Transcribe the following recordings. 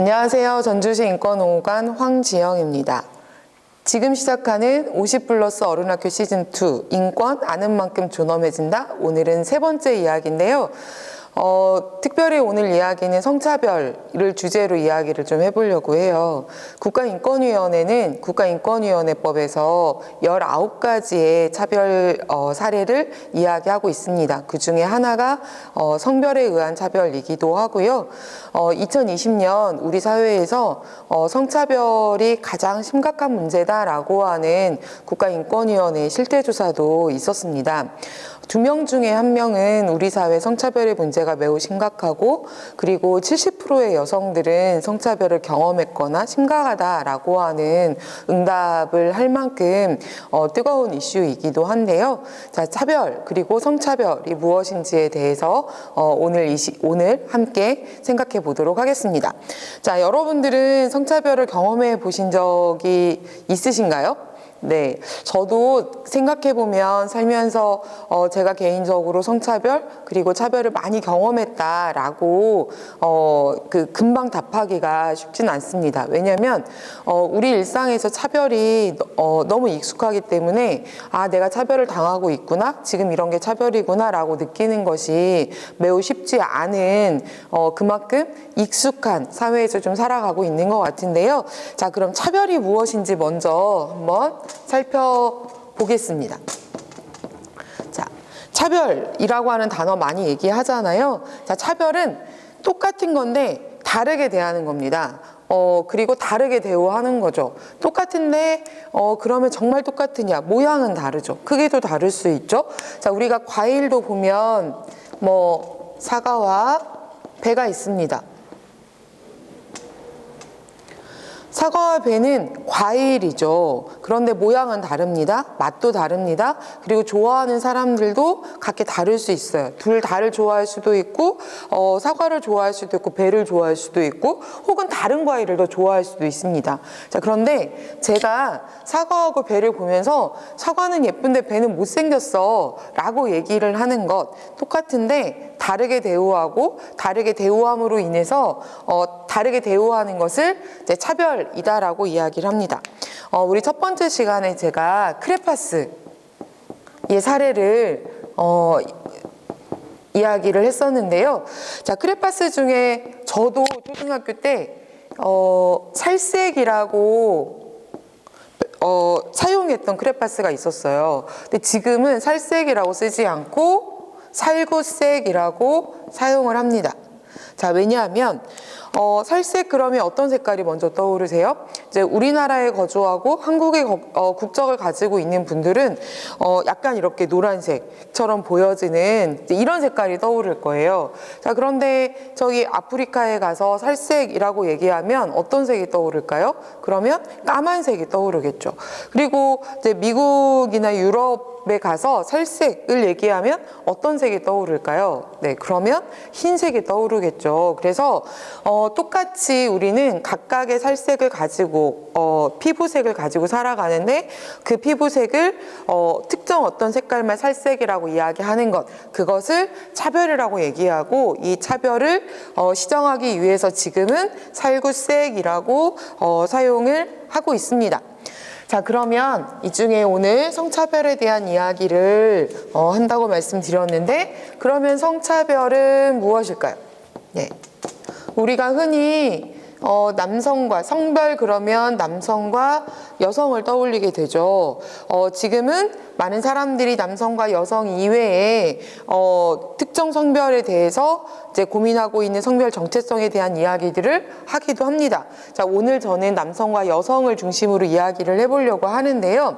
안녕하세요. 전주시 인권오관 황지영입니다. 지금 시작하는 50 플러스 어른학교 시즌2 인권 아는 만큼 존엄해진다. 오늘은 세 번째 이야기인데요. 어, 특별히 오늘 이야기는 성차별을 주제로 이야기를 좀 해보려고 해요. 국가인권위원회는 국가인권위원회법에서 19가지의 차별 어, 사례를 이야기하고 있습니다. 그 중에 하나가 어, 성별에 의한 차별이기도 하고요. 어, 2020년 우리 사회에서 어, 성차별이 가장 심각한 문제다라고 하는 국가인권위원회 실태조사도 있었습니다. 두 명 중에 한 명은 우리 사회 성차별의 문제가 매우 심각하고 그리고 70%의 여성들은 성차별을 경험했거나 심각하다라고 하는 응답을 할 만큼 어, 뜨거운 이슈이기도 한데요. 자, 차별 그리고 성차별이 무엇인지에 대해서 어, 오늘 이 시, 오늘 함께 생각해 보도록 하겠습니다. 자, 여러분들은 성차별을 경험해 보신 적이 있으신가요? 네, 저도 생각해 보면 살면서 어, 제가 개인적으로 성차별 그리고 차별을 많이 경험했다라고 어, 그 금방 답하기가 쉽진 않습니다. 왜냐하면 어, 우리 일상에서 차별이 어, 너무 익숙하기 때문에 아 내가 차별을 당하고 있구나 지금 이런 게 차별이구나라고 느끼는 것이 매우 쉽지 않은 어, 그만큼 익숙한 사회에서 좀 살아가고 있는 것 같은데요. 자, 그럼 차별이 무엇인지 먼저 한번 살펴보겠습니다. 자, 차별이라고 하는 단어 많이 얘기하잖아요. 자, 차별은 똑같은 건데 다르게 대하는 겁니다. 어, 그리고 다르게 대우하는 거죠. 똑같은데, 어, 그러면 정말 똑같으냐? 모양은 다르죠. 크기도 다를 수 있죠. 자, 우리가 과일도 보면, 뭐, 사과와 배가 있습니다. 사과와 배는 과일이죠. 그런데 모양은 다릅니다. 맛도 다릅니다. 그리고 좋아하는 사람들도 각기 다를 수 있어요. 둘 다를 좋아할 수도 있고, 어, 사과를 좋아할 수도 있고, 배를 좋아할 수도 있고, 혹은 다른 과일을 더 좋아할 수도 있습니다. 자, 그런데 제가 사과하고 배를 보면서 사과는 예쁜데 배는 못생겼어. 라고 얘기를 하는 것 똑같은데 다르게 대우하고 다르게 대우함으로 인해서 어, 다르게 대우하는 것을 이제 차별이다라고 이야기를 합니다. 어, 우리 첫 번째 시간에 제가 크레파스의 사례를 어, 이야기를 했었는데요. 자, 크레파스 중에 저도 초등학교 때 어, 살색이라고 어, 사용했던 크레파스가 있었어요. 근데 지금은 살색이라고 쓰지 않고 살구색이라고 사용을 합니다. 자, 왜냐하면 어, 살색 그러면 어떤 색깔이 먼저 떠오르세요? 이제 우리나라에 거주하고 한국의 거- 어, 국적을 가지고 있는 분들은 어, 약간 이렇게 노란색처럼 보여지는 이런 색깔이 떠오를 거예요. 자, 그런데 저기 아프리카에 가서 살색이라고 얘기하면 어떤 색이 떠오를까요? 그러면 까만색이 떠오르겠죠. 그리고 이제 미국이나 유럽 에 가서 살색을 얘기하면 어떤 색이 떠오를까요? 네, 그러면 흰색이 떠오르겠죠. 그래서 어, 똑같이 우리는 각각의 살색을 가지고 어, 피부색을 가지고 살아가는데 그 피부색을 어, 특정 어떤 색깔만 살색이라고 이야기하는 것 그것을 차별이라고 얘기하고 이 차별을 어, 시정하기 위해서 지금은 살구색이라고 어, 사용을 하고 있습니다. 자, 그러면 이 중에 오늘 성차별에 대한 이야기를 어, 한다고 말씀드렸는데, 그러면 성차별은 무엇일까요? 네. 우리가 흔히 어, 남성과 성별 그러면 남성과 여성을 떠올리게 되죠. 어, 지금은 많은 사람들이 남성과 여성 이외에 어, 특정 성별에 대해서 이제 고민하고 있는 성별 정체성에 대한 이야기들을 하기도 합니다. 자, 오늘 저는 남성과 여성을 중심으로 이야기를 해보려고 하는데요.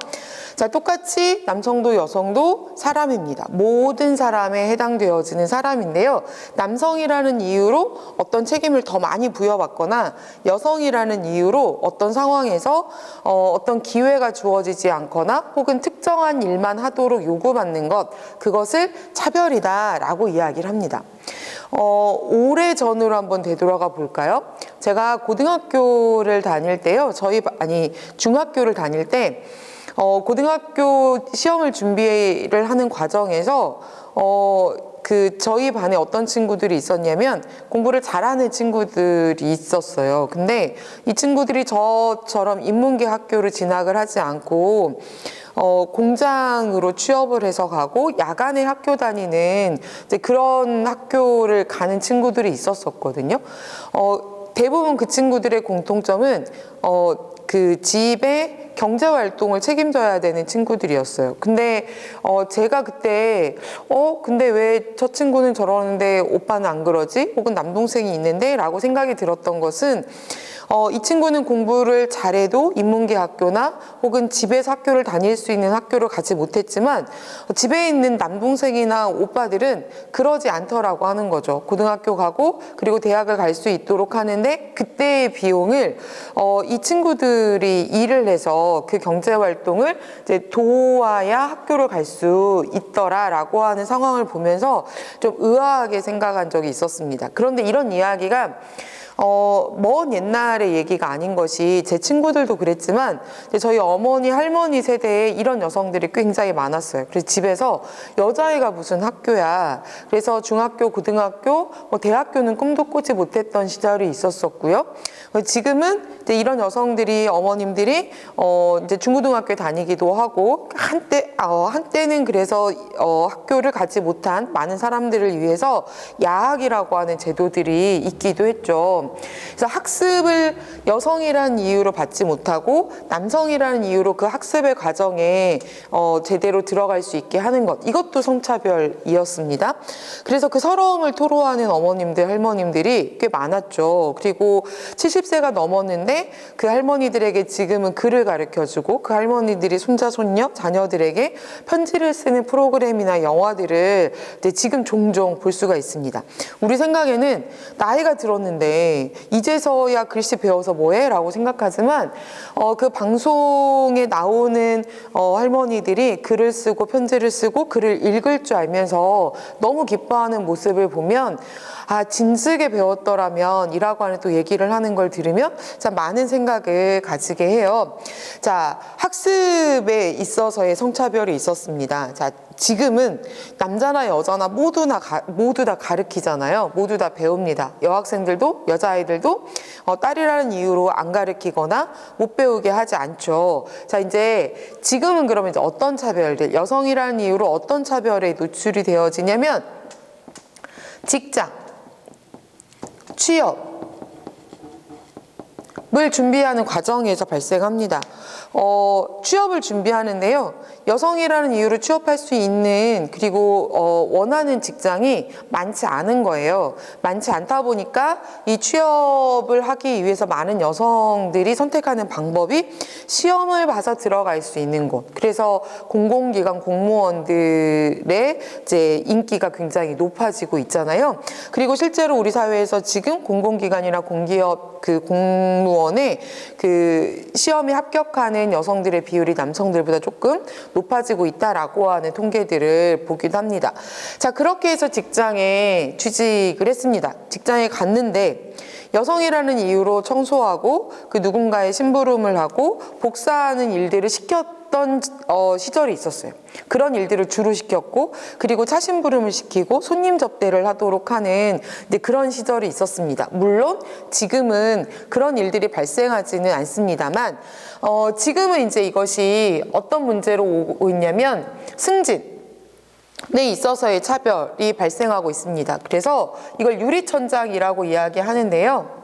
자, 똑같이 남성도 여성도 사람입니다. 모든 사람에 해당되어지는 사람인데요. 남성이라는 이유로 어떤 책임을 더 많이 부여받거나 여성이라는 이유로 어떤 상황에서 어, 어떤 기회가 주어지지 않거나 혹은 특정한 일만 하도록 요구받는 것, 그것을 차별이다라고 이야기를 합니다. 어, 오래 전으로 한번 되돌아가 볼까요? 제가 고등학교를 다닐 때요. 저희, 바- 아니, 중학교를 다닐 때, 어, 고등학교 시험을 준비를 하는 과정에서, 어, 그 저희 반에 어떤 친구들이 있었냐면 공부를 잘하는 친구들이 있었어요. 근데 이 친구들이 저처럼 인문계 학교를 진학을 하지 않고 어, 공장으로 취업을 해서 가고 야간에 학교 다니는 이제 그런 학교를 가는 친구들이 있었었거든요. 어, 대부분 그 친구들의 공통점은 어, 그 집에 경제 활동을 책임져야 되는 친구들이었어요. 근데 어 제가 그때 어 근데 왜 저 친구는 저러는데 오빠는 안 그러지? 혹은 남동생이 있는데라고 생각이 들었던 것은 어, 이 친구는 공부를 잘해도 인문계 학교나 혹은 집에서 학교를 다닐 수 있는 학교를 가지 못했지만 어, 집에 있는 남동생이나 오빠들은 그러지 않더라고 하는 거죠. 고등학교 가고 그리고 대학을 갈 수 있도록 하는데 그때의 비용을 어, 이 친구들이 일을 해서 그 경제 활동을 이제 도와야 학교를 갈 수 있더라라고 하는 상황을 보면서 좀 의아하게 생각한 적이 있었습니다. 그런데 이런 이야기가 어, 먼 옛날의 얘기가 아닌 것이 제 친구들도 그랬지만 저희 어머니, 할머니 세대에 이런 여성들이 굉장히 많았어요. 그래서 집에서 여자애가 무슨 학교야. 그래서 중학교, 고등학교, 뭐 대학교는 꿈도 꾸지 못했던 시절이 있었었고요. 지금은 이제 이런 여성들이 어머님들이 어, 이제 중고등학교 다니기도 하고 한때 어, 한때는 그래서 어, 학교를 가지 못한 많은 사람들을 위해서 야학이라고 하는 제도들이 있기도 했죠. 그래서 학습을 여성이라는 이유로 받지 못하고 남성이라는 이유로 그 학습의 과정에 어, 제대로 들어갈 수 있게 하는 것 이것도 성차별이었습니다. 그래서 그 서러움을 토로하는 어머님들 할머님들이 꽤 많았죠. 그리고 70세가 넘었는데 그 할머니들에게 지금은 글을 가르쳐주고 그 할머니들이 손자 손녀 자녀들에게 편지를 쓰는 프로그램이나 영화들을 이제 지금 종종 볼 수가 있습니다. 우리 생각에는 나이가 들었는데 이제서야 글씨 배워서 뭐해? 라고 생각하지만 어, 그 방송에 나오는 어, 할머니들이 글을 쓰고 편지를 쓰고 글을 읽을 줄 알면서 너무 기뻐하는 모습을 보면 아 진즉에 배웠더라면 이라고 하는 또 얘기를 하는 걸 들으면 참 많은 생각을 가지게 해요. 자 학습에 있어서의 성차별이 있었습니다. 자 지금은 남자나 여자나 모두나 가, 모두 다 가르치잖아요. 모두 다 배웁니다. 여학생들도 여자아이들도 어, 딸이라는 이유로 안 가르치거나 못 배우게 하지 않죠. 자 이제 지금은 그러면 이제 어떤 차별들 여성이라는 이유로 어떤 차별에 노출이 되어지냐면 직장 취업 을 준비하는 과정에서 발생합니다. 어, 취업을 준비하는데요. 여성이라는 이유로 취업할 수 있는 그리고 어, 원하는 직장이 많지 않은 거예요. 많지 않다 보니까 이 취업을 하기 위해서 많은 여성들이 선택하는 방법이 시험을 봐서 들어갈 수 있는 곳. 그래서 공공기관 공무원들의 이제 인기가 굉장히 높아지고 있잖아요. 그리고 실제로 우리 사회에서 지금 공공기관이나 공기업 그 공무원 의그 시험에 합격하는 여성들의 비율이 남성들보다 조금 높아지고 있다라고 하는 통계들을 보기도 합니다. 자, 그렇게 해서 직장에 취직을 했습니다. 직장에 갔는데 여성이라는 이유로 청소하고 그 누군가의 심부름을 하고 복사하는 일들을 시켰 던 어, 시절이 있었어요. 그런 일들을 주로 시켰고 그리고 차심부름을 시키고 손님 접대를 하도록 하는 그런 시절이 있었습니다. 물론 지금은 그런 일들이 발생하지는 않습니다만 어, 지금은 이제 이것이 어떤 문제로 오고 있냐면 승진 에 있어서의 차별이 발생하고 있습니다. 그래서 이걸 유리천장이라고 이야기하는데요.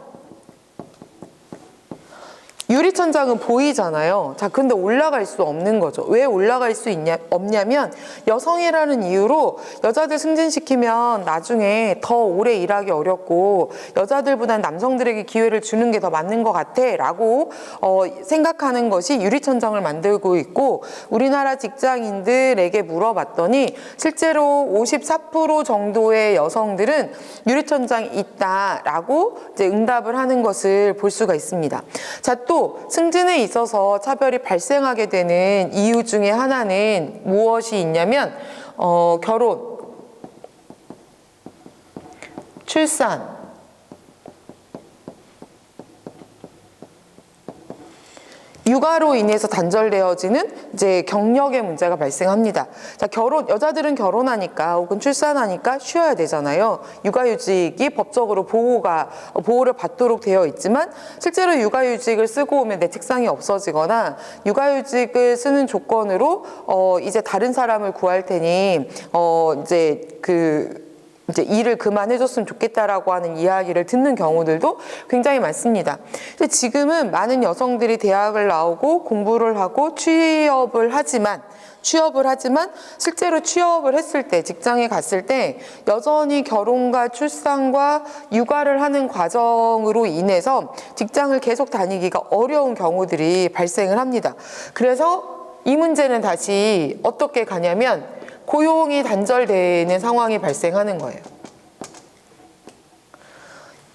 유리천장은 보이잖아요. 자, 근데 올라갈 수 없는 거죠. 왜 올라갈 수 있냐, 없냐면 여성이라는 이유로 여자들 승진시키면 나중에 더 오래 일하기 어렵고 여자들보다는 남성들에게 기회를 주는 게 더 맞는 것 같아 라고 어, 생각하는 것이 유리천장을 만들고 있고 우리나라 직장인들에게 물어봤더니 실제로 54% 정도의 여성들은 유리천장이 있다 라고 이제 응답을 하는 것을 볼 수가 있습니다. 자, 또 승진에 있어서 차별이 발생하게 되는 이유 중에 하나는 무엇이 있냐면 어, 결혼, 출산, 육아로 인해서 단절되어지는 이제 경력의 문제가 발생합니다. 자, 결혼 여자들은 결혼하니까 혹은 출산하니까 쉬어야 되잖아요. 육아휴직이 법적으로 보호가 어, 보호를 받도록 되어 있지만 실제로 육아휴직을 쓰고 오면 내 책상이 없어지거나 육아휴직을 쓰는 조건으로 어 이제 다른 사람을 구할 테니 어 이제 그 이제 일을 그만해줬으면 좋겠다라고 하는 이야기를 듣는 경우들도 굉장히 많습니다. 근데 지금은 많은 여성들이 대학을 나오고 공부를 하고 취업을 하지만 취업을 하지만 실제로 취업을 했을 때 직장에 갔을 때 여전히 결혼과 출산과 육아를 하는 과정으로 인해서 직장을 계속 다니기가 어려운 경우들이 발생을 합니다. 그래서 이 문제는 다시 어떻게 가냐면 고용이 단절되는 상황이 발생하는 거예요.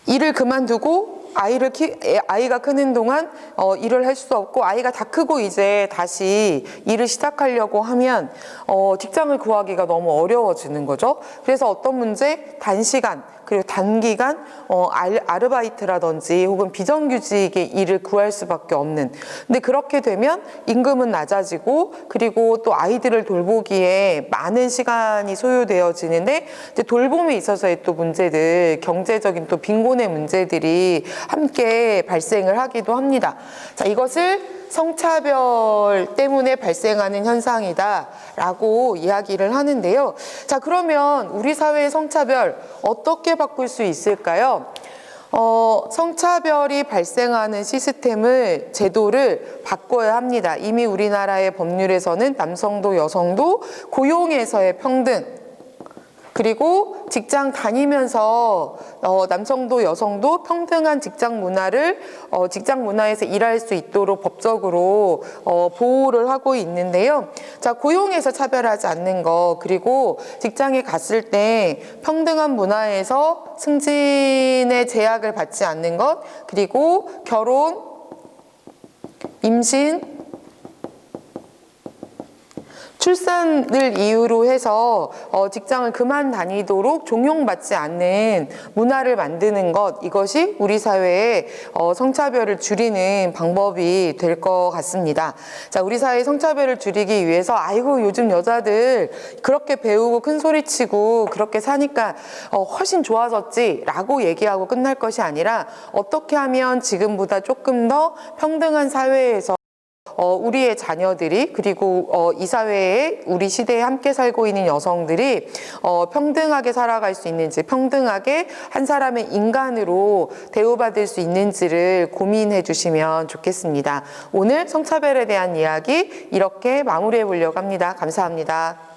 일을 그만두고 아이를 키 애- 아이가 크는 동안 어, 일을 할 수 없고 아이가 다 크고 이제 다시 일을 시작하려고 하면 어, 직장을 구하기가 너무 어려워지는 거죠. 그래서 어떤 문제 단시간 그리고 단기간 어, 알, 아르바이트라든지 혹은 비정규직의 일을 구할 수밖에 없는. 근데 그렇게 되면 임금은 낮아지고 그리고 또 아이들을 돌보기에 많은 시간이 소요되어지는데 이제 돌봄에 있어서의 또 문제들 경제적인 또 빈곤의 문제들이 함께 발생을 하기도 합니다. 자 이것을 성차별 때문에 발생하는 현상이다 라고 이야기를 하는데요. 자, 그러면 우리 사회의 성차별 어떻게 바꿀 수 있을까요? 어, 성차별이 발생하는 시스템을, 제도를 바꿔야 합니다. 이미 우리나라의 법률에서는 남성도 여성도 고용에서의 평등, 그리고 직장 다니면서 어, 남성도 여성도 평등한 직장 문화를 어, 직장 문화에서 일할 수 있도록 법적으로 어, 보호를 하고 있는데요. 자 고용에서 차별하지 않는 거 그리고 직장에 갔을 때 평등한 문화에서 승진의 제약을 받지 않는 것 그리고 결혼 임신 출산을 이유로 해서 어, 직장을 그만 다니도록 종용받지 않는 문화를 만드는 것 이것이 우리 사회의 어, 성차별을 줄이는 방법이 될 것 같습니다. 자, 우리 사회의 성차별을 줄이기 위해서 아이고 요즘 여자들 그렇게 배우고 큰 소리치고 그렇게 사니까 어, 훨씬 좋아졌지라고 얘기하고 끝날 것이 아니라 어떻게 하면 지금보다 조금 더 평등한 사회에서 어, 우리의 자녀들이 그리고 어, 이 사회에 우리 시대에 함께 살고 있는 여성들이 어, 평등하게 살아갈 수 있는지 평등하게 한 사람의 인간으로 대우받을 수 있는지를 고민해 주시면 좋겠습니다. 오늘 성차별에 대한 이야기 이렇게 마무리해 보려고 합니다. 감사합니다.